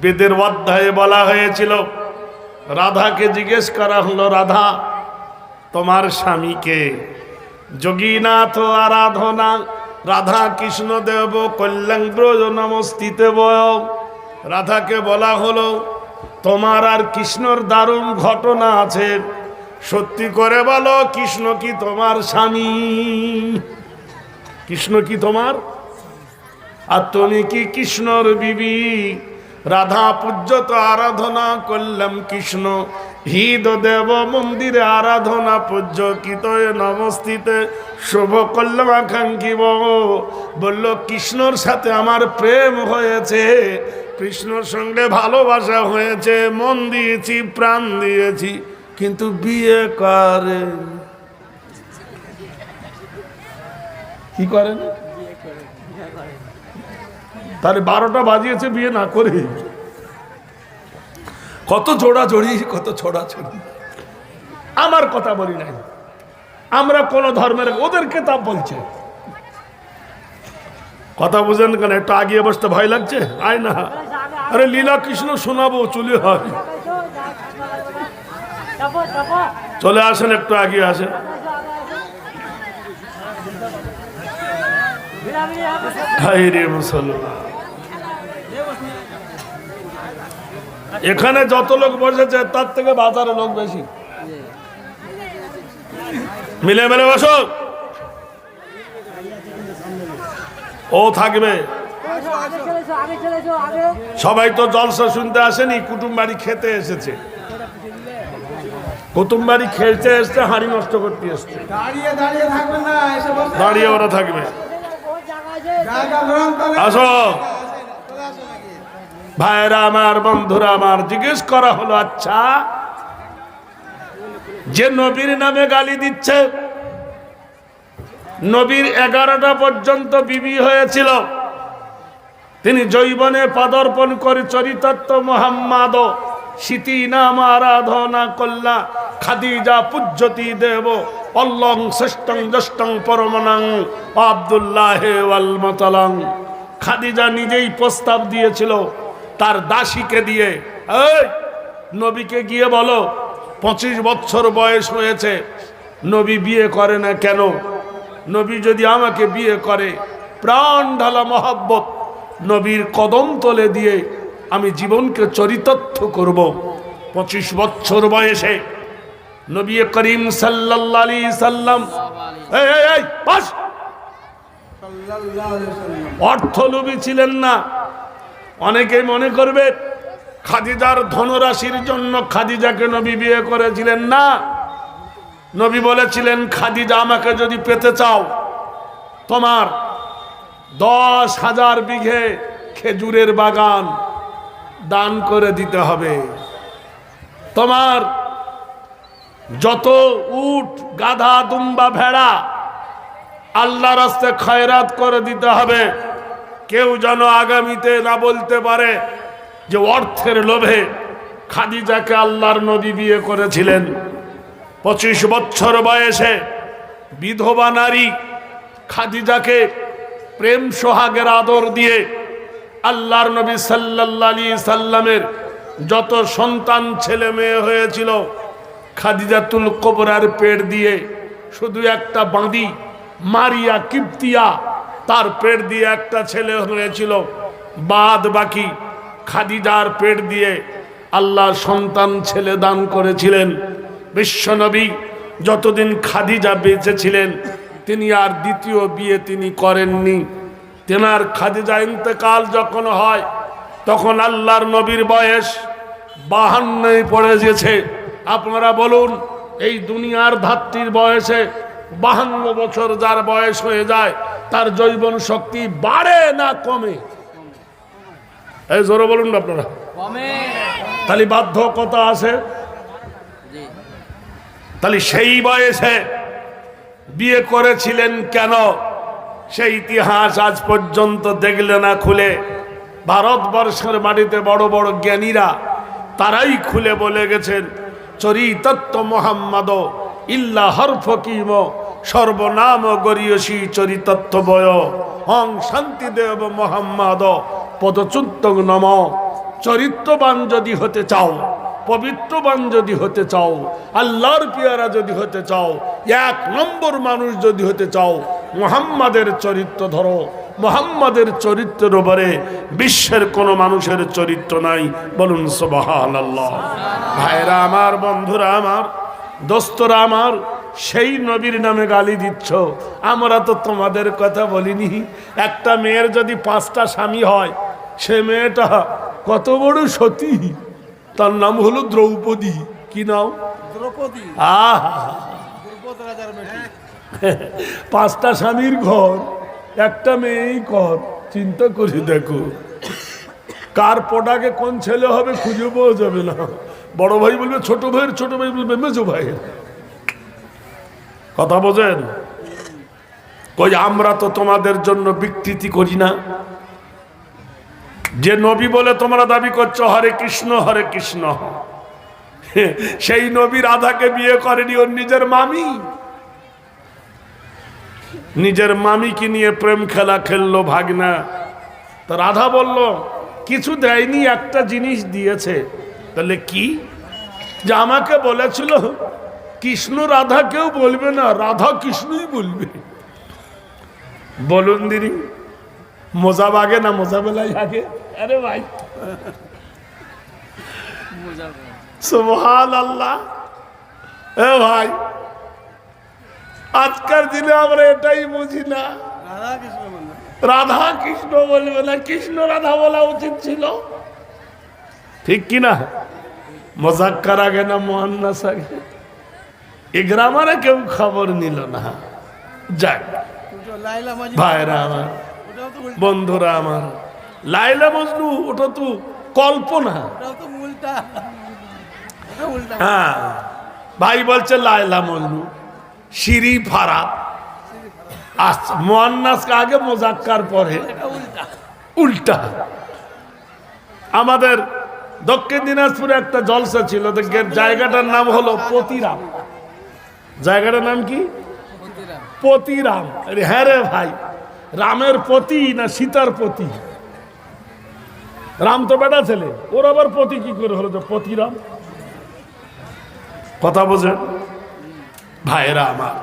বেদের অধ্যায়ে বলা হয়েছিল, রাধাকে জিজ্ঞেস করা হলো, রাধা, তোমার স্বামীকে যোগীনাথ আরাধনা, রাধা কৃষ্ণ দেব কল্যাণ ব্রজ নমস্তিতে বয় রাধাকে বলা হলো, তোমার আর কৃষ্ণর দারুণ ঘটনা আছে। সত্যি করে বলো, কৃষ্ণ কি তোমার স্বামী? কৃষ্ণ কি তোমার? আর তুমি কি কৃষ্ণর বিবি? রাধা পূজ্যত আরাধনা করলাম কৃষ্ণ। হৃদ দেব মন্দিরে আরাধনা পূজ্য কিত নমস্তিতে শুভ করলাম আকাঙ্ক্ষী বলল, কৃষ্ণর সাথে আমার প্রেম হয়েছে। কৃষ্ণর সঙ্গে ভালোবাসা হয়েছে। মন দিয়েছি, প্রাণ দিয়েছি, কিন্তু বিয়ে করে কি করেন? তাহলে বারোটা বাজিয়েছে, বিয়ে না করে। কত জোড়া জড়ি কত ছোড়া ছড়ি আমার কথা বলি নাই। আমরা কোন ধর্মের ওদের কেতাব বলছে। কথা বুঝেন কেন? একটু আগিয়ে বসতে ভয় লাগছে? আয় না। আরে লীলা কৃষ্ণ শোনাবো, চলে হয় চলে আসেন, একটু আগিয়ে আসেন। হাই রে মুসলমান। এখানে যত লোক বসেছে তার থেকে বাজারে লোক বেশি। মিলে মিলে বসো। ও থাকবে। সবাই তো জলসা শুনতে আসেনি কুটুম বাড়ি খেতে এসেছে। কুটুম বাড়ি খেলতে এসছে হাড়ি নষ্ট করতে এসছে। দাঁড়িয়ে ওরা থাকবে। আসো। ভাইরা আমার, বন্ধুরা আমার, জিজ্ঞেস করা হলো আচ্ছা যে নবীর নামে গালি দিচ্ছে, নবীর এগারোটা পর্যন্ত বিবি হয়েছিল, তিনি জৈবনে পদর্পণ করে চরিতার্থ মোহাম্মদ স্মৃতি নাম আরাধনা কল্লা, খাদিজা পূজ্যতি দেব, অল্লং শ্রেষ্ঠং জ্যেষ্ঠং পরমনাং, আবদুল্লাহ ওয়াল মতলং। খাদিজা নিজেই প্রস্তাব দিয়েছিল তার দাসীকে দিয়ে এই নবীকে গিয়ে বলো পঁচিশ বছর বয়স হয়েছে নবী বিয়ে করে না কেন? নবী যদি আমাকে বিয়ে করে প্রাণ ঢালা মহাব্বত নবীর কদম তলে দিয়ে আমি জীবনকে চরিতার্থ করব। পঁচিশ বছর বয়সে নবী করিম আলাইহি সাল্লাম অর্থলোভী ছিলেন না অনেকে মনে করবে, খাদিজার ধনরাশির জন্য খাদিজাকে নবী বিয়ে করেছিলেন না। নবী বলেছিলেন, খাদিজা, আমাকে যদি পেতে চাও, তোমার দশ হাজার বিঘে খেজুরের বাগান দান করে দিতে হবে। তোমার যত উট, গাধা, দুম্বা, ভেড়া আল্লাহ রাস্তে খয়রাত করে দিতে হবে। কেউ যেন আগামীতে না বলতে পারে যে অর্থের লোভে খাদিজাকে আল্লাহর নবী বিয়ে করেছিলেন। পঁচিশ বছর বয়সে বিধবা নারী খাদিজাকে প্রেম সোহাগের আদর দিয়ে আল্লাহর নবী সাল্লাল্লাহু আলাইহি সাল্লামের যত সন্তান ছেলে মেয়ে হয়েছিল, খাদিজাতুল কোবরার পেট দিয়ে শুধু একটা বাঁধি মারিয়া কিপ্তিয়া তার পেট দিয়ে একটা ছেলে হয়েছিল। বাদ বাকি খাদিজার পেট দিয়ে আল্লাহ সন্তান ছেলে দান করেছিলেন। বিশ্বনবী যতদিন খাদিজা বেঁচেছিলেন, তিনি আর দ্বিতীয় বিয়ে তিনি করেননি। তেনার খাদিজা ইন্তেকাল যখন হয়, তখন আল্লাহর নবীর বয়স বাহান্নই পড়ে গেছে। আপনারা বলুন, এই দুনিয়ার ধাত্রীর বয়সে বাহান্ন বছর যার বয়স হয়ে যায় তার জৈবন শক্তি বাড়ে না কমে? এই জোরে বলুন আপনারা। তাহলে বাধ্যকতা আছে? তাহলে সেই বয়সে বিয়ে করেছিলেন কেন? সেই ইতিহাস আজ পর্যন্ত দেখলে না খুলে। ভারতবর্ষের মাটিতে বড় বড় জ্ঞানীরা তারাই খুলে বলে গেছেন চরিতত্ত্ব মোহাম্মদ ইল্লা হরফকিম সর্বনাম গরিয়সী চরিতত্ব বয় হং শান্তিদেব মোহাম্মদ পদচুত্ত নম। চরিত্রবান যদি হতে চাও, পবিত্রবান যদি হতে চাও, আল্লাহর পিয়ারা যদি হতে চাও, এক নম্বর মানুষ যদি হতে চাও, মোহাম্মদের চরিত্র ধরো। মোহাম্মদের চরিত্রের উপরে বিশ্বের কোনো মানুষের চরিত্র নাই। বলুন আল্লাহ ভাইরা আমার, বন্ধুরা আমার দোস্তরা আমার সেই নবীর নামে গালি দিচ্ছ। আমরা তো তোমাদের কথা বলিনি। একটা মেয়ের যদি পাঁচটা স্বামী হয় সে মেয়েটা কত বড় সতী। তার নাম হলো দ্রৌপদী। কি নাম? দ্রৌপদী। আহ! পাঁচটা স্বামীর ঘর একটা মেয়েই কর চিন্তা করে দেখো। কার পটাকে কোন ছেলে হবে খুঁজে পাওয়া যাবে না। বড় ভাই বলবে, ছোট ভাইয়ের, ছোট ভাই বলবে, মেজো ভাইয়ের। কথা বোঝেন? কই, আমরা তো তোমাদের জন্য বিকৃতি করি না। যে নবী বলে তোমরা দাবি করছ, হরে কৃষ্ণ হরে কৃষ্ণ। সেই নবী রাধাকে বিয়ে করেনি, ওর নিজের মামি। নিজের মামিকে নিয়ে প্রেম খেলা খেললো ভাগনা। তো রাধা বলল, কিছু দেয়নি, একটা জিনিস দিয়েছে। তাহলে কি? যে আমাকে বলেছিল কৃষ্ণ রাধা কেউ বলবে না রাধা কৃষ্ণই বলবে। বলুন দিদি মজা বাগে না মজা বেলায় আগে আরে ভাই। সুবহান আল্লাহ এ ভাই আজকের দিনে আমরা এটাই বুঝি না। রাধা কৃষ্ণ বলল রাধা কৃষ্ণ বলবে না কৃষ্ণ রাধা বলা উচিত ছিল। ঠিক কি না? মজাক্কার আগে না মোহান্নাস আগে? এ গ্রামারে কেউ খবর নিল না। যাক ভাইরা আমার বন্ধুরা আমার লাইলা মজনু ওটা তো কল্পনা। হ্যাঁ ভাই বলছে লাইলা মজনু সিঁড়ি ফারা মোহান্নাসকে আগে মোজাক্কার পরে। উল্টা। উল্টা। আমাদের দক্ষিণ দিনাজপুরে একটা জলসা ছিল জায়গাটার নাম হলো পতিরাম। জায়গাটার নাম কি? পতিরাম। হ্যাঁ রে ভাই, রামের পতি না সীতার পতি? রাম তো বেটা ছেলে, ওর আবার পতি কি করে হলো তো পতিরাম? কথা বোঝেন? ভাইরা আমার,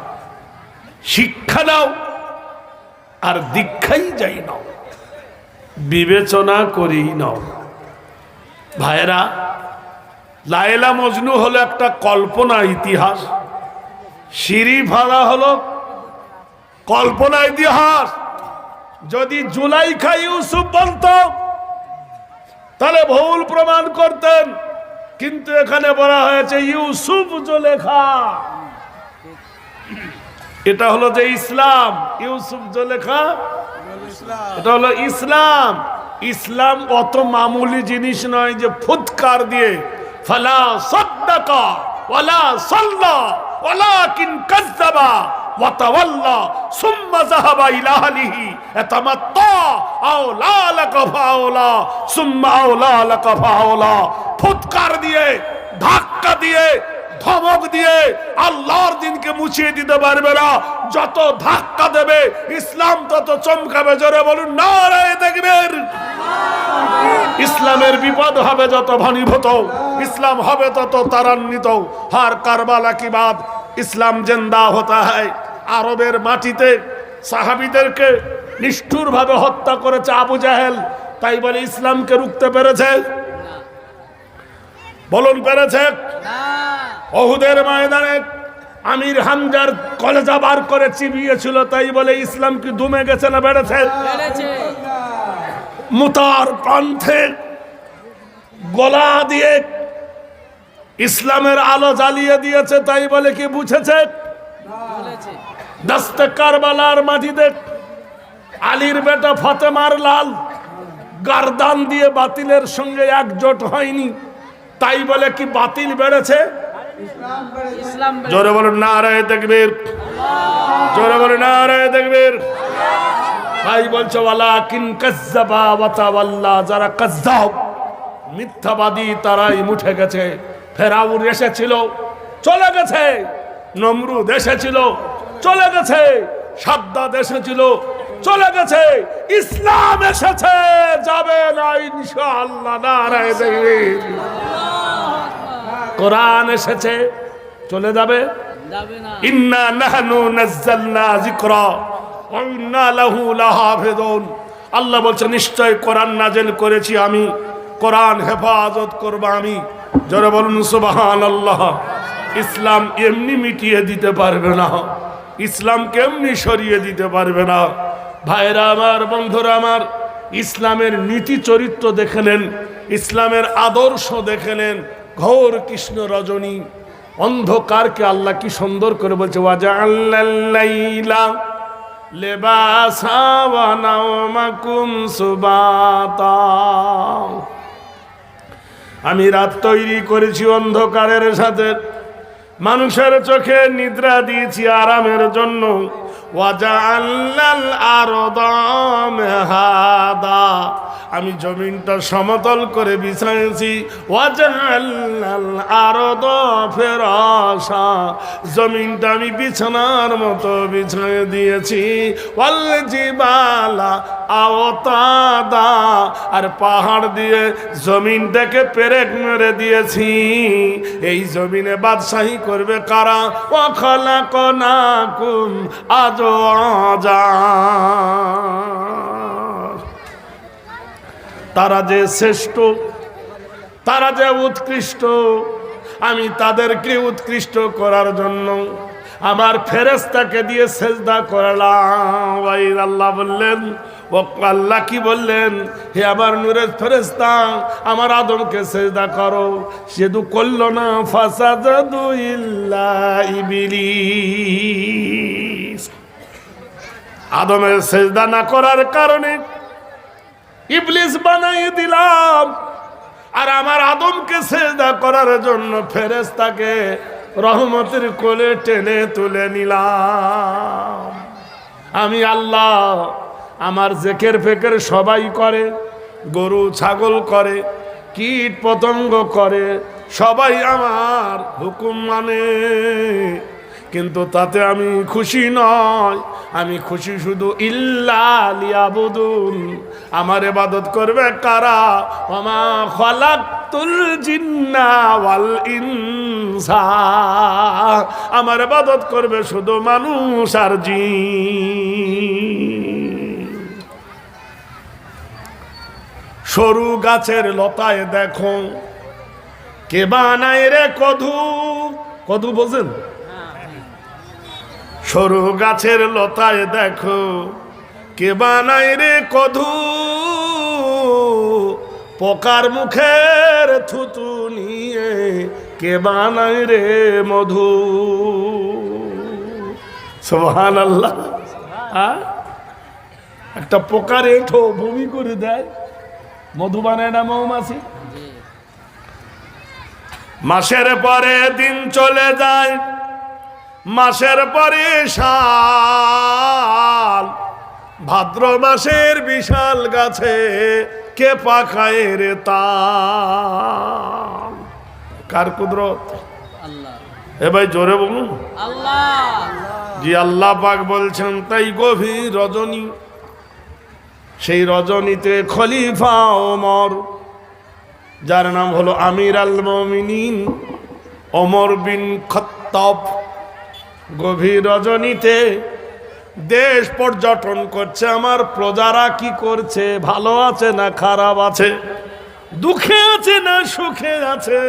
শিক্ষা দাও আর দীক্ষাই যাই নাও, বিবেচনা করেই নাও। ভাইরা লায়লা মজনু হলো একটা কল্পনা ইতিহাস। সিঁড়ি ভাড়া হলো কল্পনা ইতিহাস। যদি জুলাই খাই ইউসুফ বলতো, তাহলে ভুল প্রমাণ করতেন। কিন্তু এখানে বলা হয়েছে ইউসুফ জলেখা। এটা হলো যে ইসলাম। ইউসুফ জলেখা, এটা হলো ইসলাম। ইসলাম অত মামুলি জিনিস নয় যে ফুৎকার দিয়ে, ফালা সাদ্দাকা, ওয়ালা সাল্লা, ওয়ালাকিন কাযযাবা, ওয়া তাওয়াল্লা, সুম্মা যাহাবা ইলা আহলিহি ইয়াতামাত্তা আওলা লাকা ফাওলা, সুম্মা আওলা লাকা ফাওলা। ফুৎকার দিয়ে, ধাক্কা দিয়ে ধমক দিয়ে আল্লাহর দিনকে মুছিয়ে দিতে পারবে না। যত ধাক্কা দেবে, ইসলাম তত চমকাবে। জোরে বলুন না দেখবেন ইসলামের বিপদ হবে যত ঘনীভূত, ইসলাম হবে তত তারান্বিত হার কারবালা কি বাদ ইসলাম জেন্দা হতা হয়। আরবের মাটিতে সাহাবিদেরকে নিষ্ঠুরভাবে হত্যা করেছে আবু জাহেল। তাই বলে ইসলামকে রুখতে পেরেছে? বলুন পেরেছে? অহুদের ময়দানে আমির হামজার কলেজা বার করে চিবিয়েছিল তাই বলে ইসলাম কি দুমে গেছে না বেড়েছে? মুতার প্রান্তে গলা দিয়ে ইসলামের আলো জ্বালিয়ে দিয়েছে তাই বলে কি বুঝেছে? দস্তে কারবালার মাটিতে আলীর বেটা ফতেমার লাল গারদান দিয়ে বাতিলের সঙ্গে একজোট হয়নি। তাই বলে কি বাতিল বেড়েছে? জোরে বলুন না রে দেখবীর জোরে বলুন না রে দেখবীর ভাই বলছে কিন যারা কাজ্জাব, মিথ্যাবাদী তারাই মুঠে গেছে। ফেরাউন এসেছিল, চলে গেছে। নমরুদ এসেছিল, চলে গেছে। সাদ্দাদ এসেছিল, চলে গেছে। ইসলাম এসেছে, যাবে না ইনশাআল্লাহ, নারায় দেখবেন কোরআন এসেছে। চলে যাবে? ইন্না নাহনু নাযালনা যিকরা ওয়া ইন্না লাহু লাহাফিজুন। আল্লাহ বলছে নিশ্চয় কোরআন নাজেল করেছি আমি। কোরআন হেফাজত করব আমি। জোরে বলুন সুবাহান আল্লাহ ইসলাম এমনি মিটিয়ে দিতে পারবে না। ইসলাম কেমনি সরিয়ে দিতে পারবে না। ভাইরা আমার বন্ধুরা আমার ইসলামের নীতি চরিত্র দেখে নেন। ইসলামের আদর্শ দেখে নেন। ঘোর কৃষ্ণ রজনী, অন্ধকারকে আল্লাহ কি সুন্দর করে বলছে ওয়াজা আমি রাত তৈরি করেছি অন্ধকারের সাথে। মানুষের চোখে নিদ্রা দিয়েছি আরামের জন্য। ওয়াজাআল্লাল আরদা মেহাদা। আমি জমিনটা সমতল করে বিছাইছি। ফেরাশা। জমিনটা আমি বিছানার মতো বিছাই দিয়েছি। জিবালা আওতাদা। আর পাহাড় দিয়ে জমিনটাকে পেরেক মেরে দিয়েছি। এই জমিনে বাদশাহী করবে কারা? ও খলা কনাকুম আজ তারা যে শ্রেষ্ঠ, তারা যে উৎকৃষ্ট, আমি তাদেরকে উৎকৃষ্ট করার জন্য আমার ফেরেস্তাকে দিয়ে সেজদা করলাম। বললেন আল্লাহ কি বললেন? হে আমার নূরের ফেরেস্তা আমার আদমকে সেজদা করো। সেদু করল না ফাসাদু আদমের সেজদা না করার কারণে ইবলিস বানাই দিলাম। আর আমার আদমকে সেজদা করার জন্য ফেরেস্তাকে রহমতের কোলে টেনে তুলে নিলাম। আমি আল্লাহ আমার জেকের ফেকের সবাই করে, গরু, ছাগল করে কীট পতঙ্গ করে, সবাই আমার হুকুম মানে। কিন্তু তাতে আমি খুশি নয়। আমি খুশি শুধু ইল্লাবুদুন আমার এবাদত করবে কারা? আমা খলাকুল আমার এবাদত করবে শুধু মানুষ আর জিন। সরু গাছের লতায় দেখো। কে বানায় রে কধু? কধু বোঝেন সরু গাছের লতায় দেখো কে বানায় রে কধু? পোকার মুখের থুতু নিয়ে কে বানাই রে মধু? সোহান আল্লাহ একটা পোকার এঠো বমি করে দেয়। মধু বানায় না মৌমাছি? মাসের পরে দিন চলে যায়। মাসের পরে সাল ভাদ্র মাসের বিশাল গাছে কে পাখায় রে তাল? কার কুদরত? এ ভাই জোরে বলুন। আল্লাহ। জি আল্লাহ পাক বলছেন তাই গভীর রজনী। সেই রজনীতে খলিফা ওমর যার নাম হলো আমির আল মমিনিন অমর বিন খত্তব। গভীর রজনীতে দেশ পর্যটন করছে, আমার প্রজারা কি করছে? ভালো আছে না খারাপ আছে? দুঃখে আছে না সুখে আছে?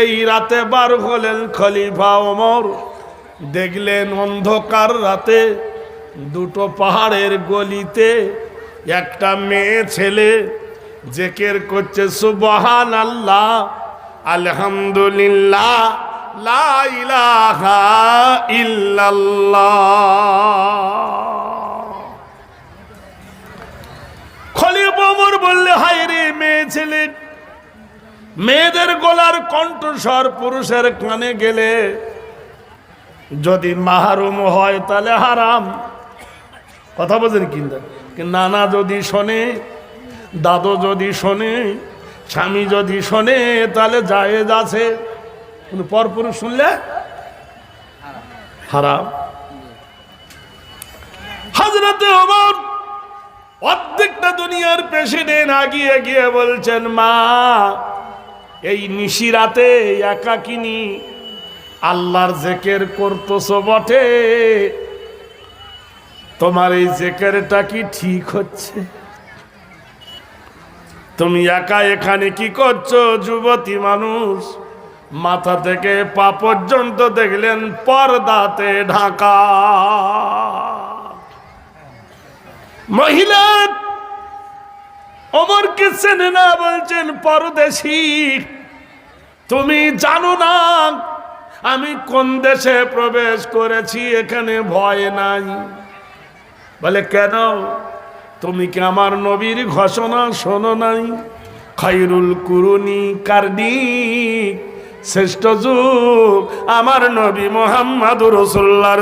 এই রাতে বার হলেন খলিফা ওমর। দেখলেন অন্ধকার রাতে দুটো পাহাড়ের গলিতে একটা মেয়ে ছেলে জেকের করছে সুবহান আল্লাহ আলহামদুলিল্লাহ। লা রে মেয়ে মেয়েদের গলার কণ্ঠস্বর পুরুষের কানে গেলে যদি মাহারুম হয় তাহলে হারাম। কথা বোঝেন কিন্তু নানা যদি শোনে, দাদু যদি শোনে, স্বামী যদি শোনে, তাহলে জায়েজ আছে। কিন্তু পরপুরুষ শুনলে হারাম। হাজরতে ওমর অর্ধেকটা দুনিয়ার প্রেসিডেন্ট আগিয়ে গিয়ে বলছেন, মা, এই নিশিরাতে একাকিনী আল্লাহর জেকের করতেছ বটে। তোমার এই জেকেরটা কি ঠিক হচ্ছে? তুমি একা এখানে কি করছ, যুবতী মানুষ? মাথা থেকে পা পর্যন্ত দেখলেন পর্দাতে ঢাকা। মহিলা, অমরকে চেনে না বলছেন পরদেশি, তুমি জানো না আমি কোন দেশে প্রবেশ করেছি, এখানে ভয় নাই। বলে, কেন? তুমি কি আমার নবীর ঘোষণা শোনো নাই? খাইরুল কুরুনি কারনি শ্রেষ্ঠ যুগ, আমার নবী মোহাম্মদুর রসুল্লার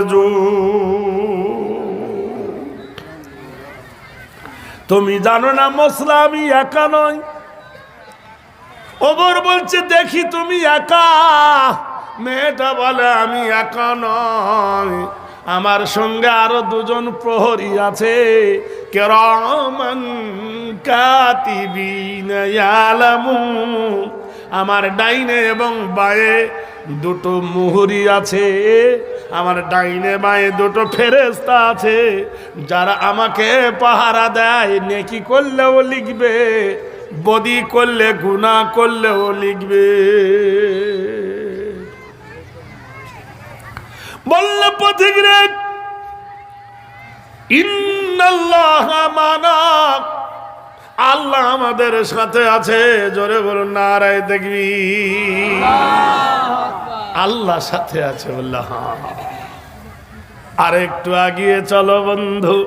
তুমি জানো না মশলা আমি একা নয় ওবর বলছে, দেখি তুমি একা। মেয়েটা বলে, আমি একা নয় আমার সঙ্গে আরও দুজন প্রহরী আছে। কেরমান কাতিবিন ইয়ালামুন। আমার ডাইনে এবং বায়ে দুটো মুহুরি আছে। আমার ডাইনে বায়ে দুটো ফেরেস্তা আছে। যারা আমাকে পাহারা দেয়, নেকি করলেও লিখবে, বদি করলে গুণা করলেও লিখবে। বললে পথিক রে মানাক। আল্লাহ আমাদের সাথে আছে। জোরে বলুন, নারায় দেখবি আল্লাহ সাথে আছে বললা হ্যাঁ আর একটু আগিয়ে চলো বন্ধু,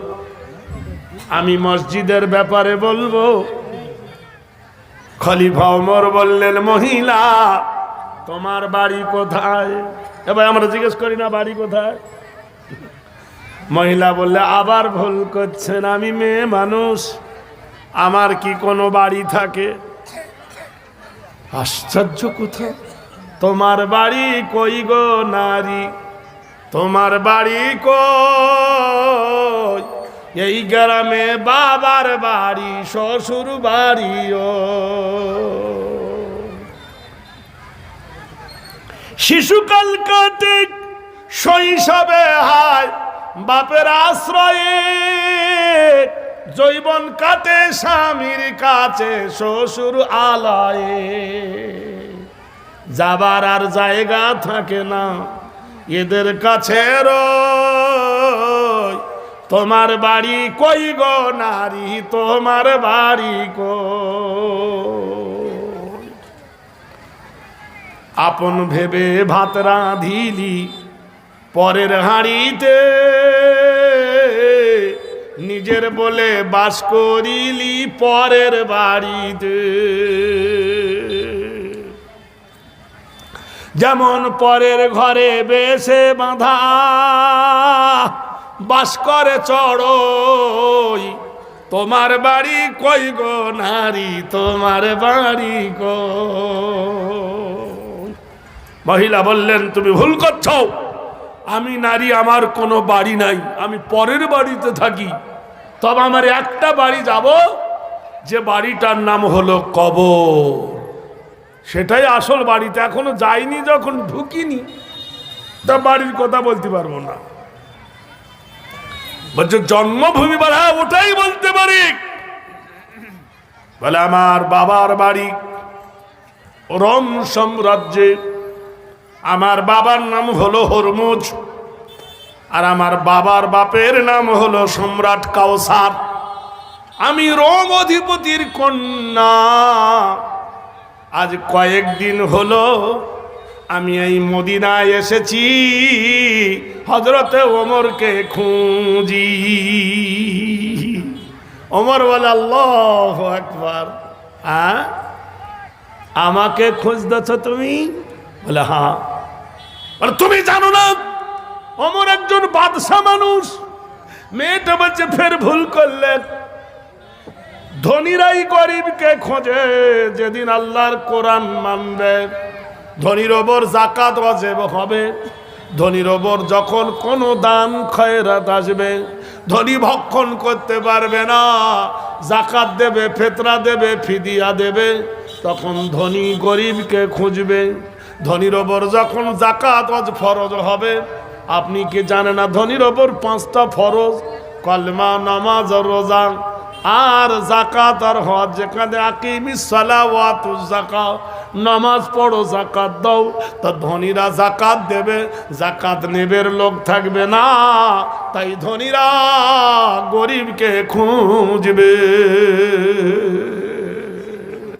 আমি মসজিদের ব্যাপারে বলব। খলিফা ওমর বললেন, মহিলা, তোমার বাড়ি কোথায়? এবার আমরা জিজ্ঞেস করি না, বাড়ি কোথায়? মহিলা বললে, আবার ভুল করছেন, আমি মেয়ে মানুষ। আমার কি কোনো বাড়ি থাকে? আশ্চর্য কোথা। তোমার বাড়ি কই গো নারী? তোমার বাড়ি কই? এই গ্রামে বাবার বাড়ি শ্বশুর বাড়িও শিশুকাল কাটে শৈশবে হায় বাপের আশ্রয়ে জৈবন কাটে স্বামীর কাছে শ্বশুর আলয়ে। যাবার আর জায়গা থাকে না, এদের কাছে তোমার বাড়ি কই গো নারী, তোমার বাড়ি কো আপন ভেবে ভাত রাঁধিলি, পরের হাঁড়িতে নিজের বলে বাস করিলি পরের বাড়িতে। যেমন পরের ঘরে বেশে বাঁধা, বাস করে চড়ই, তোমার বাড়ি কই গো নারী, তোমার বাড়ি কই? মহিলা বললেন, তুমি ভুল করছ। আমি নারী, আমার কোনো বাড়ি নাই। আমি পরের বাড়িতে থাকি। তবে আমার একটা বাড়ি যাব, যে বাড়িটার নাম হলো কবর। সেটাই আসল বাড়িতে। এখনও যাইনি, যখন ঢুকিনি, তা বাড়ির কথা বলতে পারব না। বলছে, জন্মভূমি বাড়া ওটাই বলতে পারি। বলে, আমার বাবার বাড়ি রোম সাম্রাজ্যে আমার বাবার নাম হলো হরমুজ, আর আমার বাবার বাপের নাম হলো সম্রাট কাউসার। আমি রোম অধিপতির কন্যা। আজ কয়েকদিন হলো আমি এই মদিনায় এসেছি হজরতে ওমরকে খুঁজি। ওমর বলে আল্লাহ একবার হ্যাঁ? আমাকে খুঁজতেছ তুমি? বলে হ্যাঁ। বলে তুমি জানো না, অমর একজন বাদশা মানুষ। মেয়েটা বলছে, ফের ভুল করলেন ধনীরাই গরিবকে খোঁজে, যেদিন আল্লাহর কোরআন মানবে। ধনীর ওপর জাকাত ওয়াজেব হবে। ধনীর ওপর যখন কোনো দান খয়রাত আসবে, ধনী ভক্ষণ করতে পারবে না। জাকাত দেবে, ফেতরা দেবে, ফিদিয়া দেবে। তখন ধনী গরিবকে খুঁজবে। ধনীর ওপর যখন জাকাত অজ ফরজ হবে, আপনি কি জানেন না ধনীর ওপর পাঁচটা ফরজ? কলমা, নামাজ, রোজা। আর জাকাত আর হজ, যেখানে আকিমি সালাওয়াতু জাকাত নামাজ পড়ো জাকাত দাও। তা ধনীরা জাকাত দেবে জাকাত নেবের লোক থাকবে না। তাই ধনীরা গরিবকে খুঁজবে।